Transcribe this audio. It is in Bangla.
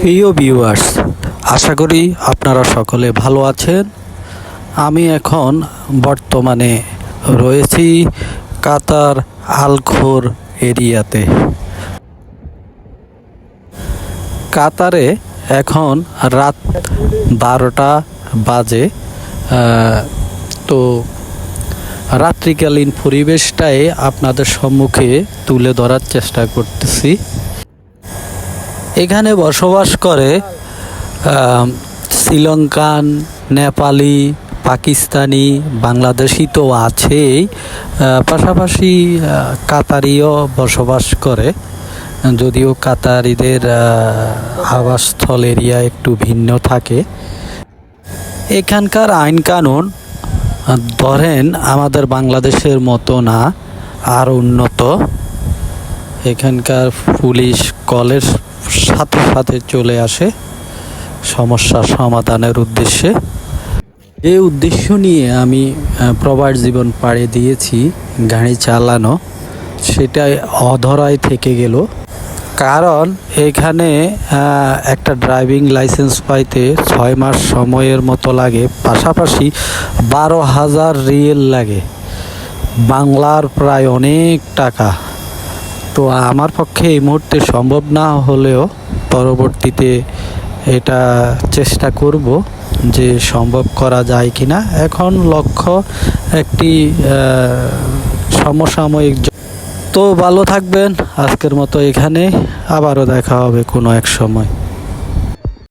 প্রিয় ভিউয়ার্স আশা করি আপনারা সকলে ভালো আছেন। আমি এখন বর্তমানে রয়েছি কাতার আলখোর এরিয়াতে। কাতারে এখন রাত বারোটা বাজে তো রাত্রিকালীন পরিবেশটাই আপনাদের সম্মুখে তুলে ধরার চেষ্টা করতেছি। এখানে বসবাস করে শ্রীলঙ্কান, নেপালি, পাকিস্তানি, বাংলাদেশি তো আছেই পাশাপাশি কাতারিও বসবাস করে। যদিও কাতারিদের আবাসস্থল এরিয়া একটু ভিন্ন থাকে। এখানকার আইন কানুন, ধরেন, আমাদের বাংলাদেশের মতো না, আর উন্নত। এখানকার পুলিশ কলের সাথে সাথে চলে আসে সমস্যা সমাধানের উদ্দেশ্যে। এই উদ্দেশ্য নিয়ে আমি প্রবাস জীবন পাড়ে দিয়েছি, গাড়ি চালানো, সেটাই অধরায় থেকে গেল। কারণ এখানে একটা ড্রাইভিং লাইসেন্স পাইতে ছয় মাস সময়ের মতো লাগে। পাশাপাশি বারো হাজার রিয়েল লাগে। বাংলার প্রায় অনেক টাকা। তো আমার পক্ষে এই মুহূর্তে সম্ভব না হলেও পরবর্তীতে এটা চেষ্টা করব যে সম্ভব করা যায় কি না এখন লক্ষ্য একটি সমসাময়িক তো ভালো থাকবেন। আজকের মতো এখানে। আবারও দেখা হবে কোনো এক সময়।